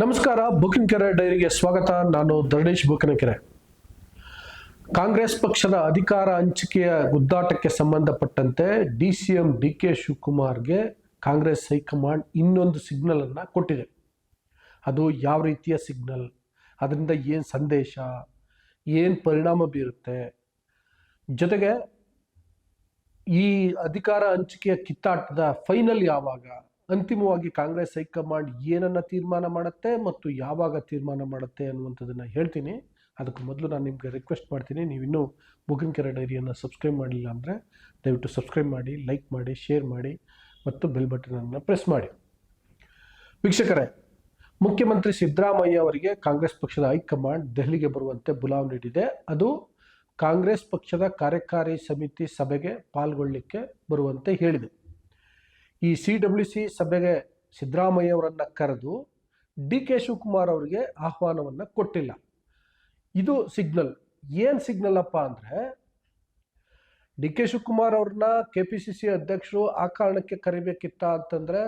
ನಮಸ್ಕಾರ, ಬುಕಿನಕೆರೆ ಡೈರಿಗೆ ಸ್ವಾಗತ. ನಾನು ಧರಣೇಶ್ ಬುಕಿನಕೆರೆ. ಕಾಂಗ್ರೆಸ್ ಪಕ್ಷದ ಅಧಿಕಾರ ಹಂಚಿಕೆಯ ಗುದ್ದಾಟಕ್ಕೆ ಸಂಬಂಧಪಟ್ಟಂತೆ D C M D K ಶಿವಕುಮಾರ್ಗೆ Congress high command ಇನ್ನೊಂದು ಸಿಗ್ನಲ್ ಅನ್ನ ಕೊಟ್ಟಿದೆ. ಅದು ಯಾವ ರೀತಿಯ ಸಿಗ್ನಲ್? ಅದರಿಂದ ಏನು ಸಂದೇಶ? ಏನು ಪರಿಣಾಮ ಬೀರುತ್ತೆ? ಜೊತೆಗೆ ಈ ಅಧಿಕಾರ ಹಂಚಿಕೆಯ ಕಿತ್ತಾಟದ ಫೈನಲ್ ಯಾವಾಗ? ಅಂತಿಮವಾಗಿ ಕಾಂಗ್ರೆಸ್ ಹೈಕಮಾಂಡ್ ಏನನ್ನ ತೀರ್ಮಾನ ಮಾಡುತ್ತೆ ಮತ್ತು ಯಾವಾಗ ತೀರ್ಮಾನ ಮಾಡುತ್ತೆ ಅನ್ನುವಂಥದ್ದನ್ನು ಹೇಳ್ತೀನಿ. ಅದಕ್ಕೆ ಮೊದಲು ನಾನು ನಿಮಗೆ ರಿಕ್ವೆಸ್ಟ್ ಮಾಡ್ತೀನಿ, ನೀವು ಇನ್ನೂ ಬುಕಿಂಗ್ ಕೆರೆ ಡೈರಿಯನ್ನು ಸಬ್ಸ್ಕ್ರೈಬ್ ಮಾಡಿಲ್ಲ ಅಂದರೆ ದಯವಿಟ್ಟು ಸಬ್ಸ್ಕ್ರೈಬ್ ಮಾಡಿ ಲೈಕ್ ಮಾಡಿ ಶೇರ್ ಮಾಡಿ ಮತ್ತು ಬೆಲ್ ಬಟನನ್ನು ಪ್ರೆಸ್ ಮಾಡಿ. ವೀಕ್ಷಕರೇ, ಮುಖ್ಯಮಂತ್ರಿ ಸಿದ್ದರಾಮಯ್ಯ ಅವರಿಗೆ ಕಾಂಗ್ರೆಸ್ ಪಕ್ಷದ ಹೈಕಮಾಂಡ್ ದೆಹಲಿಗೆ ಬರುವಂತೆ ಬುಲಾವ್ ನೀಡಿದೆ. ಅದು ಕಾಂಗ್ರೆಸ್ ಪಕ್ಷದ ಕಾರ್ಯಕಾರಿ ಸಮಿತಿ ಸಭೆಗೆ ಪಾಲ್ಗೊಳ್ಳಲಿಕ್ಕೆ ಬರುವಂತೆ ಹೇಳಿದೆ. ಈ ಸಿ ಡಬ್ಲ್ಯೂ ಸಿ ಸಭೆಗೆ ಸಿದ್ದರಾಮಯ್ಯವರನ್ನು ಕರೆದು ಡಿ ಕೆ ಶಿವಕುಮಾರ್ ಅವರಿಗೆ ಆಹ್ವಾನವನ್ನು ಕೊಟ್ಟಿಲ್ಲ. ಇದು ಸಿಗ್ನಲ್. ಏನು ಸಿಗ್ನಲ್ ಅಪ್ಪ ಅಂದರೆ ಡಿ ಕೆ ಶಿವಕುಮಾರ್ ಅವ್ರನ್ನ ಕೆ ಪಿ ಸಿ ಸಿ ಅಧ್ಯಕ್ಷರು ಆ ಕಾರಣಕ್ಕೆ ಕರಿಬೇಕಿತ್ತ ಅಂತಂದರೆ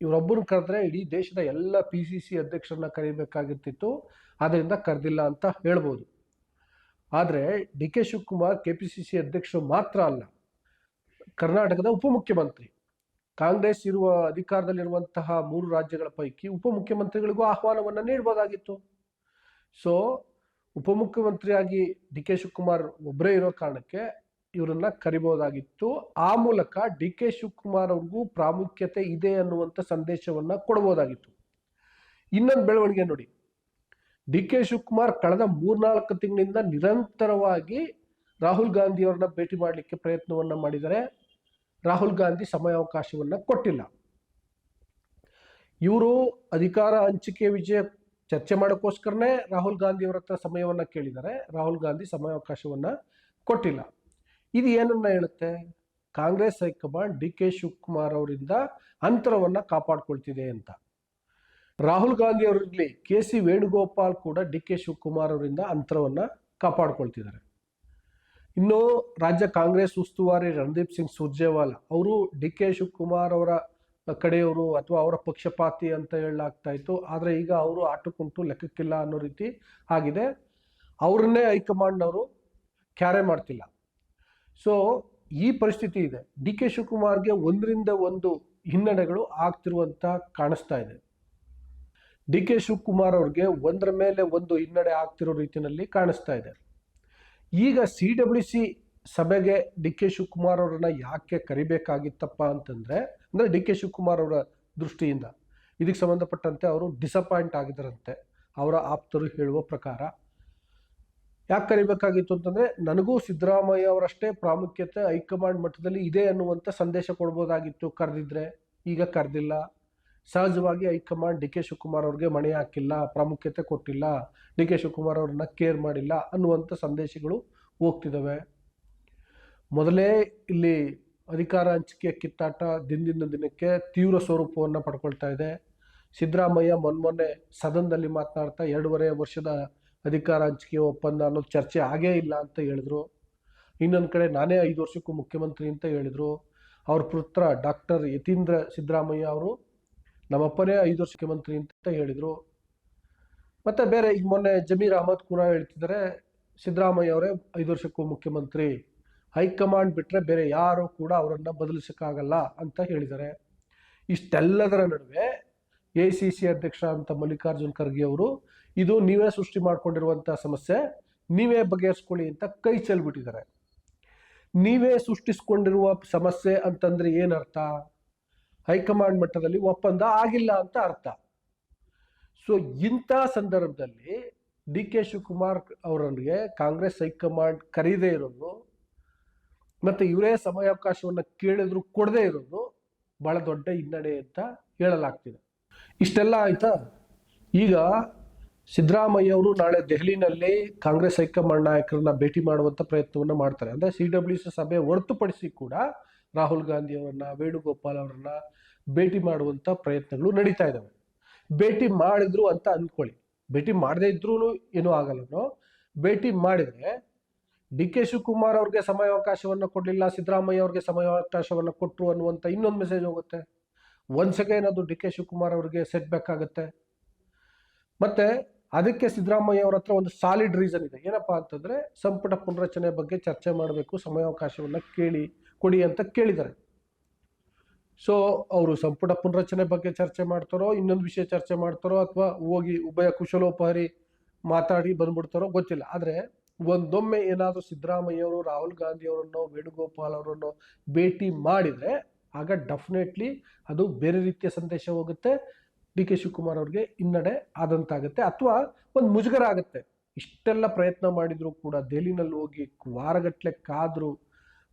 ಇವರೊಬ್ಬರನ್ನ ಕರೆದ್ರೆ ಇಡೀ ದೇಶದ ಎಲ್ಲ ಪಿ ಸಿ ಸಿ ಅಧ್ಯಕ್ಷರನ್ನ ಕರಿಬೇಕಾಗಿರ್ತಿತ್ತು. ಆದ್ದರಿಂದ ಕರೆದಿಲ್ಲ ಅಂತ ಹೇಳ್ಬೋದು. ಆದರೆ D K Shivakumar K P C C ಅಧ್ಯಕ್ಷರು ಮಾತ್ರ ಅಲ್ಲ, ಕರ್ನಾಟಕದ ಉಪಮುಖ್ಯಮಂತ್ರಿ. ಕಾಂಗ್ರೆಸ್ ಇರುವ ಅಧಿಕಾರದಲ್ಲಿರುವಂತಹ ಮೂರು ರಾಜ್ಯಗಳ ಪೈಕಿ ಉಪಮುಖ್ಯಮಂತ್ರಿಗಳಿಗೂ ಆಹ್ವಾನವನ್ನು ನೀಡಬಹುದಾಗಿತ್ತು ಸೊ ಉಪಮುಖ್ಯಮಂತ್ರಿಯಾಗಿ ಡಿ ಕೆ ಶಿವಕುಮಾರ್ ಒಬ್ಬರೇ ಇರೋ ಕಾರಣಕ್ಕೆ ಇವರನ್ನ ಕರಿಬಹುದಾಗಿತ್ತು ಆ ಮೂಲಕ ಡಿ ಕೆ ಶಿವಕುಮಾರ್ ಅವ್ರಿಗೂ ಪ್ರಾಮುಖ್ಯತೆ ಇದೆ ಅನ್ನುವಂಥ ಸಂದೇಶವನ್ನ ಕೊಡಬಹುದಾಗಿತ್ತು ಇನ್ನೊಂದು ಬೆಳವಣಿಗೆ ನೋಡಿ. ಡಿ ಕೆ ಶಿವಕುಮಾರ್ ಕಳೆದ ಮೂರ್ನಾಲ್ಕು ತಿಂಗಳಿಂದ ನಿರಂತರವಾಗಿ ರಾಹುಲ್ ಗಾಂಧಿ ಅವ್ರನ್ನ ಭೇಟಿ ಮಾಡಲಿಕ್ಕೆ ಪ್ರಯತ್ನವನ್ನ ಮಾಡಿದರೆ ರಾಹುಲ್ ಗಾಂಧಿ ಸಮಯಾವಕಾಶವನ್ನ ಕೊಟ್ಟಿಲ್ಲ. ಇವರು ಅಧಿಕಾರ ಹಂಚಿಕೆ ವಿಜಯ ಚರ್ಚೆ ಮಾಡೋಕ್ಕೋಸ್ಕರನೇ ರಾಹುಲ್ ಗಾಂಧಿ ಅವರ ಹತ್ರ ಸಮಯವನ್ನ ಕೇಳಿದ್ದಾರೆ. ರಾಹುಲ್ ಗಾಂಧಿ ಸಮಯಾವಕಾಶವನ್ನ ಕೊಟ್ಟಿಲ್ಲ. ಇದು ಏನನ್ನ ಹೇಳುತ್ತೆ? Congress high command D K Shivakumar ಅವರಿಂದ ಅಂತರವನ್ನ ಕಾಪಾಡ್ಕೊಳ್ತಿದೆ ಅಂತ. ರಾಹುಲ್ ಗಾಂಧಿ ಅವರಿರಲಿ ಕೆ ಸಿ ವೇಣುಗೋಪಾಲ್ ಕೂಡ ಡಿ ಕೆ ಶಿವಕುಮಾರ್ ಅವರಿಂದ ಅಂತರವನ್ನ ಕಾಪಾಡ್ಕೊಳ್ತಿದ್ದಾರೆ. ಇನ್ನು ರಾಜ್ಯ ಕಾಂಗ್ರೆಸ್ ಉಸ್ತುವಾರಿ ರಣದೀಪ್ ಸಿಂಗ್ ಸುರ್ಜೇವಾಲಾ, ಅವರು ಡಿ ಕೆ ಶಿವಕುಮಾರ್ ಅವರ ಕಡೆಯವರು ಅಥವಾ ಅವರ ಪಕ್ಷಪಾತಿ ಅಂತ ಹೇಳಲಾಗ್ತಾ ಇತ್ತು. ಆದರೆ ಈಗ ಅವರು ಆಟಕ್ಕುಂಟು ಲೆಕ್ಕಕ್ಕಿಲ್ಲ ಅನ್ನೋ ರೀತಿ ಆಗಿದೆ. ಅವ್ರನ್ನೇ ಹೈಕಮಾಂಡ್ನವರು ಕ್ಯಾರೆ ಮಾಡ್ತಿಲ್ಲ. ಸೊ ಈ ಪರಿಸ್ಥಿತಿ ಇದೆ. ಡಿ ಕೆ ಶಿವಕುಮಾರ್ಗೆ ಒಂದರಿಂದ ಒಂದು ಹಿನ್ನಡೆಗಳು ಆಗ್ತಿರುವಂತ ಕಾಣಿಸ್ತಾ ಇದೆ. ಡಿ ಕೆ ಶಿವಕುಮಾರ್ ಅವ್ರಿಗೆ ಒಂದರ ಮೇಲೆ ಒಂದು ಹಿನ್ನಡೆ ಆಗ್ತಿರೋ ರೀತಿಯಲ್ಲಿ ಕಾಣಿಸ್ತಾ ಇದೆ. ಈಗ ಸಿ ಡಬ್ಲ್ಯೂ ಸಿ ಸಭೆಗೆ ಡಿ ಕೆ ಶಿವಕುಮಾರ್ ಅವರನ್ನ ಯಾಕೆ ಕರಿಬೇಕಾಗಿತ್ತಪ್ಪ ಅಂತಂದ್ರೆ, ಅಂದ್ರೆ ಡಿ ಕೆ ಶಿವಕುಮಾರ್ ಅವರ ದೃಷ್ಟಿಯಿಂದ. ಇದಕ್ಕೆ ಸಂಬಂಧಪಟ್ಟಂತೆ ಅವರು ಡಿಸಪಾಯಿಂಟ್ ಆಗಿದ್ದರಂತೆ. ಅವರ ಆಪ್ತರು ಹೇಳುವ ಪ್ರಕಾರ. ಯಾಕೆ ಕರಿಬೇಕಾಗಿತ್ತು ಅಂತಂದ್ರೆ, ನನಗೂ ಸಿದ್ದರಾಮಯ್ಯ ಅವರಷ್ಟೇ ಪ್ರಾಮುಖ್ಯತೆ ಹೈಕಮಾಂಡ್ ಮಟ್ಟದಲ್ಲಿ ಇದೆ ಅನ್ನುವಂಥ ಸಂದೇಶ ಕೊಡ್ಬೋದಾಗಿತ್ತು ಕರೆದಿದ್ರೆ. ಈಗ ಕರೆದಿಲ್ಲ. ಸಹಜವಾಗಿ ಹೈಕಮಾಂಡ್ ಡಿ ಕೆ ಶಿವಕುಮಾರ್ ಅವ್ರಿಗೆ ಮಣೆ ಹಾಕಿಲ್ಲ, ಪ್ರಾಮುಖ್ಯತೆ ಕೊಟ್ಟಿಲ್ಲ, ಡಿ ಕೆ ಶಿವಕುಮಾರ್ ಅವ್ರನ್ನ ಕೇರ್ ಮಾಡಿಲ್ಲ ಅನ್ನುವಂಥ ಸಂದೇಶಗಳು ಹೋಗ್ತಿದ್ದಾವೆ ಮೊದಲೇ ಇಲ್ಲಿ ಅಧಿಕಾರ ಹಂಚಿಕೆಯ ಕಿತ್ತಾಟ ದಿನದಿಂದ ದಿನಕ್ಕೆ ತೀವ್ರ ಸ್ವರೂಪವನ್ನು ಪಡ್ಕೊಳ್ತಾ ಇದೆ. ಸಿದ್ದರಾಮಯ್ಯ ಮೊನ್ಮೊನ್ನೆ ಸದನದಲ್ಲಿ ಮಾತನಾಡ್ತಾ ಎರಡೂವರೆ ವರ್ಷದ ಅಧಿಕಾರ ಹಂಚಿಕೆ ಒಪ್ಪಂದ ಅನ್ನೋದು ಚರ್ಚೆ ಆಗೇ ಇಲ್ಲ ಅಂತ ಹೇಳಿದ್ರು. ಇನ್ನೊಂದು ಕಡೆ ನಾನೇ ಐದು ವರ್ಷಕ್ಕೂ ಮುಖ್ಯಮಂತ್ರಿ ಅಂತ ಹೇಳಿದರು. ಅವ್ರ ಪುತ್ರ ಡಾಕ್ಟರ್ ಯತೀಂದ್ರ ಸಿದ್ದರಾಮಯ್ಯ ಅವರು ನಮ್ಮಪ್ಪನೇ ಐದು ವರ್ಷ ಮುಖ್ಯಮಂತ್ರಿ ಅಂತ ಹೇಳಿದರು. ಮತ್ತು ಬೇರೆ ಈಗ ಮೊನ್ನೆ ಜಮೀರ್ ಅಹಮದ್ ಕೂಡ ಹೇಳ್ತಿದ್ದಾರೆ, ಸಿದ್ದರಾಮಯ್ಯ ಅವರೇ ಐದು ವರ್ಷಕ್ಕೂ ಮುಖ್ಯಮಂತ್ರಿ. ಹೈಕಮಾಂಡ್ ಬಿಟ್ಟರೆ ಬೇರೆ ಯಾರೂ ಕೂಡ ಅವರನ್ನು ಬದಲಿಸೋಕ್ಕಾಗಲ್ಲ ಅಂತ ಹೇಳಿದ್ದಾರೆ. ಇಷ್ಟೆಲ್ಲದರ ನಡುವೆ ಎ ಸಿ ಸಿ ಅಧ್ಯಕ್ಷ ಅಂತ ಮಲ್ಲಿಕಾರ್ಜುನ್ ಖರ್ಗೆ ಅವರು, ಇದು ನೀವೇ ಸೃಷ್ಟಿ ಮಾಡಿಕೊಂಡಿರುವಂಥ ಸಮಸ್ಯೆ, ನೀವೇ ಬಗೆಹರಿಸ್ಕೊಳ್ಳಿ ಅಂತ ಕೈ ಚೆಲ್ಬಿಟ್ಟಿದ್ದಾರೆ. ನೀವೇ ಸೃಷ್ಟಿಸ್ಕೊಂಡಿರುವ ಸಮಸ್ಯೆ ಅಂತಂದರೆ ಏನರ್ಥ? ಹೈಕಮಾಂಡ್ ಮಟ್ಟದಲ್ಲಿ ಒಪ್ಪಂದ ಆಗಿಲ್ಲ ಅಂತ ಅರ್ಥ. ಸೊ ಇಂಥ ಸಂದರ್ಭದಲ್ಲಿ ಡಿ ಕೆ ಶಿವಕುಮಾರ್ ಅವರಿಗೆ ಕಾಂಗ್ರೆಸ್ ಹೈಕಮಾಂಡ್ ಕರೀದೇ ಇರೋದು, ಮತ್ತು ಇವರೇ ಸಮಯಾವಕಾಶವನ್ನು ಕೇಳಿದ್ರು ಕೊಡದೇ ಇರೋದು ಬಹಳ ದೊಡ್ಡ ಹಿನ್ನಡೆ ಅಂತ ಹೇಳಲಾಗ್ತಿದೆ. ಇಷ್ಟೆಲ್ಲ ಆಯಿತಾ? ಈಗ ಸಿದ್ದರಾಮಯ್ಯ ಅವರು ನಾಳೆ ದೆಹಲಿನಲ್ಲಿ ಕಾಂಗ್ರೆಸ್ ಹೈಕಮಾಂಡ್ ನಾಯಕರನ್ನ ಭೇಟಿ ಮಾಡುವಂಥ ಪ್ರಯತ್ನವನ್ನು ಮಾಡ್ತಾರೆ. ಅಂದರೆ ಸಿ ಡಬ್ಲ್ಯೂ ಸಿ ಸಭೆ ಹೊರತುಪಡಿಸಿ ಕೂಡ ರಾಹುಲ್ ಗಾಂಧಿ ಅವರನ್ನ, ವೇಣುಗೋಪಾಲ್ ಅವರನ್ನ ಭೇಟಿ ಮಾಡುವಂಥ ಪ್ರಯತ್ನಗಳು ನಡೀತಾ ಇದ್ದಾವೆ ಭೇಟಿ ಮಾಡಿದ್ರು ಅಂತ ಅಂದ್ಕೊಳ್ಳಿ ಭೇಟಿ ಮಾಡದೇ ಇದ್ರೂ ಏನೂ ಆಗಲ್ಲನೋ. ಭೇಟಿ ಮಾಡಿದ್ರೆ ಡಿ ಕೆ ಶಿವಕುಮಾರ್ ಅವ್ರಿಗೆ ಸಮಯಾವಕಾಶವನ್ನು ಕೊಡಲಿಲ್ಲ, ಸಿದ್ದರಾಮಯ್ಯ ಅವ್ರಿಗೆ ಸಮಯಾವಕಾಶವನ್ನು ಕೊಟ್ಟರು ಅನ್ನುವಂಥ ಇನ್ನೊಂದು ಮೆಸೇಜ್ ಹೋಗುತ್ತೆ. ಒಂದು ಅಗೈನ್ ಅದು ಡಿ ಕೆ ಶಿವಕುಮಾರ್ ಅವ್ರಿಗೆ ಸೆಟ್ ಬ್ಯಾಕ್ ಆಗುತ್ತೆ. ಮತ್ತೆ ಅದಕ್ಕೆ ಸಿದ್ದರಾಮಯ್ಯ ಅವರ ಹತ್ರ ಒಂದು ಸಾಲಿಡ್ ರೀಸನ್ ಇದೆ. ಏನಪ್ಪಾ ಅಂತಂದ್ರೆ ಸಂಪುಟ ಪುನರಚನೆ ಬಗ್ಗೆ ಚರ್ಚೆ ಮಾಡಬೇಕು, ಸಮಯಾವಕಾಶವನ್ನು ಕೇಳಿ, ಕೊಡಿ ಅಂತ ಕೇಳಿದ್ದಾರೆ. ಸೊ ಅವರು ಸಂಪುಟ ಪುನರಚನೆ ಬಗ್ಗೆ ಚರ್ಚೆ ಮಾಡ್ತಾರೋ, ಇನ್ನೊಂದು ವಿಷಯ ಚರ್ಚೆ ಮಾಡ್ತಾರೋ, ಅಥವಾ ಹೋಗಿ ಉಭಯ ಕುಶಲೋಪಹಾರಿ ಮಾತಾಡಿ ಬಂದ್ಬಿಡ್ತಾರೋ ಗೊತ್ತಿಲ್ಲ. ಆದ್ರೆ ಒಂದೊಮ್ಮೆ ಏನಾದರೂ ಸಿದ್ದರಾಮಯ್ಯ ಅವರು, ರಾಹುಲ್ ಗಾಂಧಿ ಅವರನ್ನು, ವೇಣುಗೋಪಾಲ್ ಅವರನ್ನು ಭೇಟಿ ಮಾಡಿದ್ರೆ, ಆಗ ಡೆಫಿನೆಟ್ಲಿ ಅದು ಬೇರೆ ರೀತಿಯ ಸಂದೇಶ ಹೋಗುತ್ತೆ. ಡಿ ಕೆ ಶಿವಕುಮಾರ್ ಅವ್ರಿಗೆ ಹಿನ್ನಡೆ ಆದಂತಾಗುತ್ತೆ ಅಥವಾ ಒಂದು ಮುಜುಗರ ಆಗುತ್ತೆ. ಇಷ್ಟೆಲ್ಲ ಪ್ರಯತ್ನ ಮಾಡಿದರೂ ಕೂಡ ದೆಹಲಿನಲ್ಲಿ ಹೋಗಿ ವಾರಗಟ್ಟಲೆ ಕಾದ್ರು,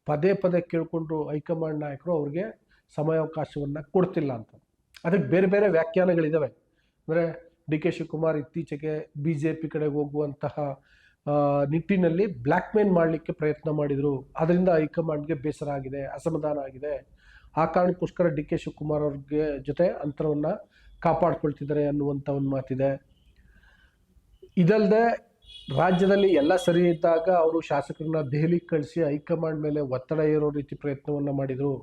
ಪದೇ ಪದೇ ಕೇಳಿಕೊಂಡ್ರು ಹೈಕಮಾಂಡ್ ನಾಯಕರು ಅವ್ರಿಗೆ ಸಮಯಾವಕಾಶವನ್ನು ಕೊಡ್ತಿಲ್ಲ ಅಂತ. ಅದಕ್ಕೆ ಬೇರೆ ಬೇರೆ ವ್ಯಾಖ್ಯಾನಗಳಿದ್ದಾವೆ ಅಂದರೆ ಡಿ ಕೆ ಶಿವಕುಮಾರ್ ಇತ್ತೀಚೆಗೆ ಬಿ ಜೆ ಪಿ ಕಡೆಗೆ ಹೋಗುವಂತಹ ನಿಟ್ಟಿನಲ್ಲಿ ಬ್ಲ್ಯಾಕ್ ಮೇಲ್ ಮಾಡಲಿಕ್ಕೆ ಪ್ರಯತ್ನ ಮಾಡಿದರು. ಅದರಿಂದ ಹೈಕಮಾಂಡ್ಗೆ ಬೇಸರ ಆಗಿದೆ, ಅಸಮಾಧಾನ ಆಗಿದೆ. ಆ ಕಾರಣಕ್ಕೋಸ್ಕರ ಡಿ ಕೆ ಶಿವಕುಮಾರ್ ಅವ್ರಿಗೆ ಜೊತೆ ಅಂತರವನ್ನು ಕಾಪಾಡ್ಕೊಳ್ತಿದ್ದಾರೆ ಅನ್ನುವಂಥ ಒಂದು ಮಾತಿದೆ. ಇದಲ್ಲದೆ ರಾಜ್ಯದಲ್ಲಿ ಎಲ್ಲ ಸರಿ ಇದ್ದಾಗ ಅವರು ಶಾಸಕರನ್ನ ದೆಹಲಿಗೆ ಕಳಿಸಿ ಹೈಕಮಾಂಡ್ ಮೇಲೆ ಒತ್ತಡ ಏರೋ ರೀತಿ ಪ್ರಯತ್ನವನ್ನು ಮಾಡಿದರು.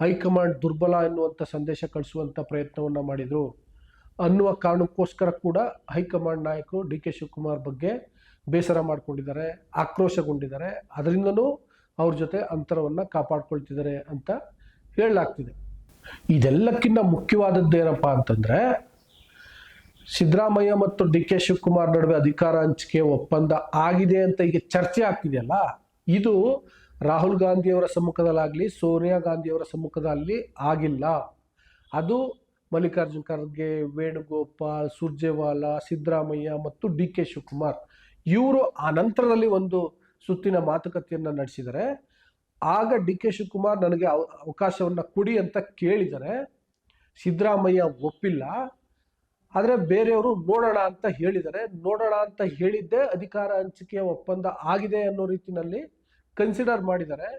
ಹೈಕಮಾಂಡ್ ದುರ್ಬಲ ಎನ್ನುವಂಥ ಸಂದೇಶ ಕಳಿಸುವಂಥ ಪ್ರಯತ್ನವನ್ನು ಮಾಡಿದರು. ಅನ್ನುವ ಕಾರಣಕ್ಕೋಸ್ಕರ ಕೂಡ ಹೈಕಮಾಂಡ್ ನಾಯಕರು ಡಿ ಕೆ ಶಿವಕುಮಾರ್ ಬಗ್ಗೆ ಬೇಸರ ಮಾಡಿಕೊಂಡಿದ್ದಾರೆ, ಆಕ್ರೋಶಗೊಂಡಿದ್ದಾರೆ. ಅದರಿಂದನೂ ಅವ್ರ ಜೊತೆ ಅಂತರವನ್ನು ಕಾಪಾಡ್ಕೊಳ್ತಿದ್ದಾರೆ ಅಂತ ಹೇಳಲಾಗ್ತಿದೆ. ಇದೆಲ್ಲಕ್ಕಿಂತ ಮುಖ್ಯವಾದದ್ದು ಏನಪ್ಪ ಅಂತಂದ್ರೆ, ಸಿದ್ದರಾಮಯ್ಯ ಮತ್ತು ಡಿ ಕೆ ಶಿವಕುಮಾರ್ ನಡುವೆ ಅಧಿಕಾರ ಹಂಚಿಕೆ ಒಪ್ಪಂದ ಆಗಿದೆ ಅಂತ ಈಗ ಚರ್ಚೆ ಆಗ್ತಿದೆಯಲ್ಲ, ಇದು ರಾಹುಲ್ ಗಾಂಧಿಯವರ ಸಮ್ಮುಖದಲ್ಲಾಗಲಿ, ಸೋನಿಯಾ ಗಾಂಧಿಯವರ ಸಮ್ಮುಖದಲ್ಲಿ ಆಗಿಲ್ಲ. ಅದು ಮಲ್ಲಿಕಾರ್ಜುನ್ ಖರ್ಗೆ, ವೇಣುಗೋಪಾಲ್, ಸುರ್ಜೇವಾಲಾ, ಸಿದ್ದರಾಮಯ್ಯ ಮತ್ತು ಡಿ ಕೆ ಶಿವಕುಮಾರ್ ಇವರು ಆ ನಂತರದಲ್ಲಿ ಒಂದು ಸುತ್ತಿನ ಮಾತುಕತೆಯನ್ನು ನಡೆಸಿದರೆ ಆಗ ಡಿ ಕೆ ಶಿವಕುಮಾರ್ ನನಗೆ ಅವ, ಅವಕಾಶವನ್ನು ಕೊಡಿ ಅಂತ ಕೇಳಿದರೆ ಸಿದ್ದರಾಮಯ್ಯ ಒಪ್ಪಿಲ್ಲ. ಆದರೆ ಬೇರೆಯವರು ನೋಡೋಣ ಅಂತ ಹೇಳಿದರೆ, ನೋಡೋಣ ಅಂತ ಹೇಳಿದ್ದೇ ಅಧಿಕಾರ ಹಂಚಿಕೆಯ ಒಪ್ಪಂದ ಆಗಿದೆ ಅನ್ನೋ ರೀತಿಯಲ್ಲಿ ಕನ್ಸಿಡರ್ ಮಾಡಿದ್ದಾರೆ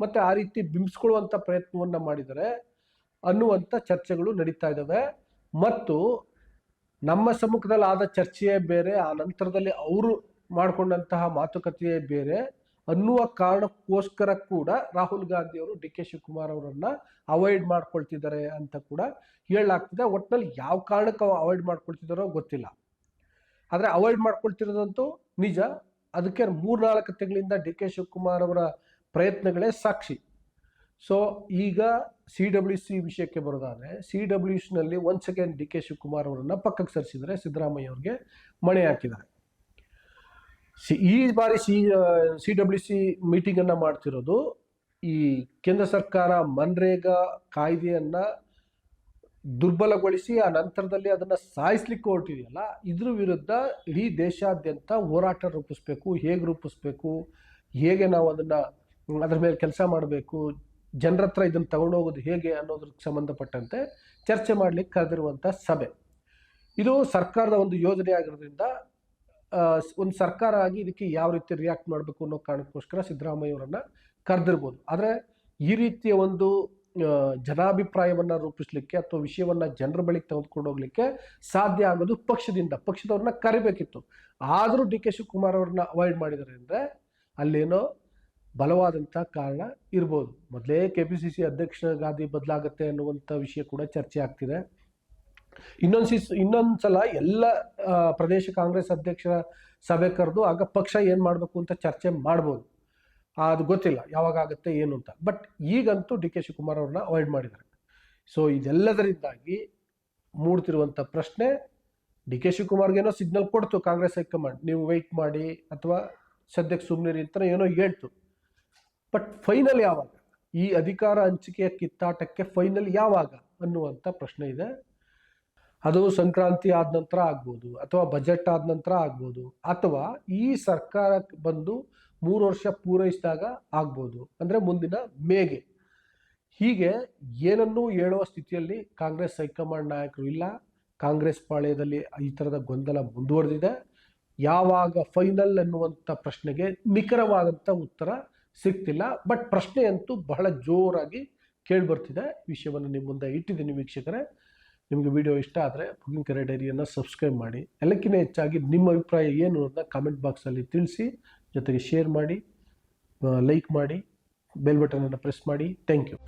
ಮತ್ತು ಆ ರೀತಿ ಬಿಂಬಿಸ್ಕೊಳ್ಳುವಂಥ ಪ್ರಯತ್ನವನ್ನು ಮಾಡಿದ್ದಾರೆ ಅನ್ನುವಂಥ ಚರ್ಚೆಗಳು ನಡೀತಾ ಇದ್ದಾವೆ. ಮತ್ತು ನಮ್ಮ ಸಮ್ಮುಖದಲ್ಲಿ ಆದ ಚರ್ಚೆಯೇ ಬೇರೆ, ಆ ನಂತರದಲ್ಲಿ ಅವರು ಮಾಡಿಕೊಂಡಂತಹ ಮಾತುಕತೆಯೇ ಬೇರೆ. ಅನ್ನುವ ಕಾರಣಕ್ಕೋಸ್ಕರ ಕೂಡ ರಾಹುಲ್ ಗಾಂಧಿ ಅವರು ಡಿ ಕೆ ಶಿವಕುಮಾರ್ ಅವರನ್ನ ಅವಾಯ್ಡ್ ಮಾಡ್ಕೊಳ್ತಿದ್ದಾರೆ ಅಂತ ಕೂಡ ಹೇಳಲಾಗ್ತಿದೆ. ಒಟ್ಟಿನಲ್ಲಿ ಯಾವ ಕಾರಣಕ್ಕೆ ಅವಾಯ್ಡ್ ಮಾಡ್ಕೊಳ್ತಿದ್ದಾರೋ ಗೊತ್ತಿಲ್ಲ. ಆದರೆ ಅವಾಯ್ಡ್ ಮಾಡ್ಕೊಳ್ತಿರೋದಂತೂ ನಿಜ. ಅದಕ್ಕೆ ಮೂರ್ನಾಲ್ಕು ತಿಂಗಳಿಂದ ಡಿ ಕೆ ಶಿವಕುಮಾರ್ ಅವರ ಪ್ರಯತ್ನಗಳೇ ಸಾಕ್ಷಿ. ಸೊ ಈಗ ಸಿ ಡಬ್ಲ್ಯೂ ಸಿ ವಿಷಯಕ್ಕೆ ಬರೋದಾದರೆ ಸಿ ಡಬ್ಲ್ಯೂ ನಲ್ಲಿ once second D K Shivakumar ಅವರನ್ನು ಪಕ್ಕಕ್ಕೆ ಸರಿಸಿದರೆ ಸಿದ್ದರಾಮಯ್ಯ ಅವ್ರಿಗೆ ಮಣೆ ಹಾಕಿದ್ದಾರೆ. ಈ ಬಾರಿ C C W C meeting ಅನ್ನ ಮಾಡ್ತಿರೋದು ಈ ಕೇಂದ್ರ ಸರ್ಕಾರ ಮನ್ರೇಗಾ ಕಾಯ್ದೆಯನ್ನ ದುರ್ಬಲಗೊಳಿಸಿ, ಆ ನಂತರದಲ್ಲಿ ಅದನ್ನ ಸಾಯಿಸ್ಲಿಕ್ಕೆ ಹೊರಟಿದೆಯಲ್ಲ, ಇದ್ರ ವಿರುದ್ಧ ಇಡೀ ದೇಶಾದ್ಯಂತ ಹೋರಾಟ ರೂಪಿಸ್ಬೇಕು, ಹೇಗೆ ರೂಪಿಸ್ಬೇಕು, ಹೇಗೆ ನಾವು ಅದನ್ನ, ಅದ್ರ ಮೇಲೆ ಕೆಲಸ ಮಾಡಬೇಕು ಜನರ ಹತ್ರ ಇದನ್ನು ತಗೊಂಡೋಗೋದು ಹೇಗೆ ಅನ್ನೋದಕ್ಕೆ ಸಂಬಂಧಪಟ್ಟಂತೆ ಚರ್ಚೆ ಮಾಡಲಿಕ್ಕೆ ಕರೆದಿರುವಂಥ ಸಭೆ. ಇದು ಸರ್ಕಾರದ ಒಂದು ಯೋಜನೆ ಆಗಿರೋದ್ರಿಂದ ಒಂದು ಸರ್ಕಾರ ಆಗಿ ಇದಕ್ಕೆ ಯಾವ ರೀತಿ ರಿಯಾಕ್ಟ್ ಮಾಡಬೇಕು ಅನ್ನೋ ಕಾರಣಕ್ಕೋಸ್ಕರ ಸಿದ್ದರಾಮಯ್ಯ ಅವರನ್ನ ಕರೆದಿರ್ಬೋದು. ಆದರೆ ಈ ರೀತಿಯ ಒಂದು ಜನಾಭಿಪ್ರಾಯವನ್ನು ಜನಾಭಿಪ್ರಾಯವನ್ನ ರೂಪಿಸ್ಲಿಕ್ಕೆ ಅಥವಾ ವಿಷಯವನ್ನ ಜನರ ಬಳಿಗೆ ತೆಗೆದುಕೊಂಡು ಹೋಗ್ಲಿಕ್ಕೆ ಸಾಧ್ಯ ಆಗೋದು ಪಕ್ಷದಿಂದ, ಪಕ್ಷದವ್ರನ್ನ ಕರಿಬೇಕಿತ್ತು. ಆದರೂ ಡಿ ಕೆ ಶಿವಕುಮಾರ್ ಅವ್ರನ್ನ ಅವಾಯ್ಡ್ ಮಾಡಿದ್ದಾರೆ ಅಂದರೆ ಅಲ್ಲೇನೋ ಬಲವಾದಂಥ ಕಾರಣ ಇರ್ಬೋದು. ಮೊದಲೇ ಕೆ ಪಿ ಸಿ ಸಿ ಅಧ್ಯಕ್ಷ ಗಾದಿ ಬದಲಾಗತ್ತೆ ಅನ್ನುವಂಥ ವಿಷಯ ಕೂಡ ಚರ್ಚೆ ಆಗ್ತಿದೆ. ಇನ್ನೊಂದು ಸಿಸ್, ಇನ್ನೊಂದು ಸಲ ಎಲ್ಲ ಪ್ರದೇಶ ಕಾಂಗ್ರೆಸ್ ಅಧ್ಯಕ್ಷರ ಸಭೆ ಕರೆದು ಆಗ ಪಕ್ಷ ಏನು ಮಾಡಬೇಕು ಅಂತ ಚರ್ಚೆ ಮಾಡ್ಬೋದು. ಅದು ಗೊತ್ತಿಲ್ಲ, ಯಾವಾಗ ಆಗುತ್ತೆ, ಏನು ಅಂತ. ಬಟ್ ಈಗಂತೂ ಡಿ ಕೆ ಶಿವಕುಮಾರ್ ಅವ್ರನ್ನ ಅವಾಯ್ಡ್ ಮಾಡಿದ್ದಾರೆ. ಸೊ ಇದೆಲ್ಲದರಿಂದಾಗಿ ಮೂಡ್ತಿರುವಂಥ ಪ್ರಶ್ನೆ ಡಿ ಕೆ ಶಿವಕುಮಾರ್ಗೇನೋ ಸಿಗ್ನಲ್ ಕೊಡ್ತು ಕಾಂಗ್ರೆಸ್ ಹೈಕಮಾಂಡ್. ನೀವು ವೆಯ್ಟ್ ಮಾಡಿ ಅಥವಾ ಸದ್ಯಕ್ಕೆ ಸುಮ್ಮನಿರಿ ಅಂತ ಏನೋ ಹೇಳ್ತು. ಬಟ್ ಫೈನಲ್ ಯಾವಾಗ? ಈ ಅಧಿಕಾರ ಹಂಚಿಕೆಯ ಕಿತ್ತಾಟಕ್ಕೆ ಫೈನಲ್ ಯಾವಾಗ ಅನ್ನುವಂಥ ಪ್ರಶ್ನೆ ಇದೆ. ಅದು ಸಂಕ್ರಾಂತಿ ಆದ ನಂತರ ಆಗ್ಬೋದು ಅಥವಾ ಬಜೆಟ್ ಆದ ನಂತರ ಆಗ್ಬೋದು ಅಥವಾ ಈ ಸರ್ಕಾರಕ್ಕೆ ಬಂದು ಮೂರು ವರ್ಷ ಪೂರೈಸಿದಾಗ ಆಗ್ಬೋದು. ಅಂದರೆ ಮುಂದಿನ ಮೇಗೆ. ಹೀಗೆ ಏನನ್ನೂ ಹೇಳುವ ಸ್ಥಿತಿಯಲ್ಲಿ ಕಾಂಗ್ರೆಸ್ ಹೈಕಮಾಂಡ್ ನಾಯಕರು ಇಲ್ಲ. ಕಾಂಗ್ರೆಸ್ ಪಾಳ್ಯದಲ್ಲಿ ಈ ಥರದ ಗೊಂದಲ ಮುಂದುವರೆದಿದೆ. ಯಾವಾಗ ಫೈನಲ್ ಎನ್ನುವಂಥ ಪ್ರಶ್ನೆಗೆ ನಿಖರವಾದಂಥ ಉತ್ತರ ಸಿಗ್ತಿಲ್ಲ. ಬಟ್ ಪ್ರಶ್ನೆ ಅಂತೂ ಬಹಳ ಜೋರಾಗಿ ಕೇಳಿಬರ್ತಿದೆ ವಿಷಯವನ್ನು ನಿಮ್ಮ ಮುಂದೆ ಇಟ್ಟಿದ್ದೀನಿ ವೀಕ್ಷಕರೇ. ನಿಮಗೆ ವಿಡಿಯೋ ಇಷ್ಟ ಆದರೆ ಬುಕಿಂಗ್ ಕರೆ ಡೈರಿಯನ್ನು ಸಬ್ಸ್ಕ್ರೈಬ್ ಮಾಡಿ. ಎಲ್ಲಕ್ಕಿಂತ ಹೆಚ್ಚಾಗಿ ನಿಮ್ಮ ಅಭಿಪ್ರಾಯ ಏನು ಅಂತ ಕಾಮೆಂಟ್ ಬಾಕ್ಸಲ್ಲಿ ತಿಳಿಸಿ, ಜೊತೆಗೆ ಶೇರ್ ಮಾಡಿ ಲೈಕ್ ಮಾಡಿ ಬೆಲ್ ಬಟನನ್ನು ಪ್ರೆಸ್ ಮಾಡಿ. Thank you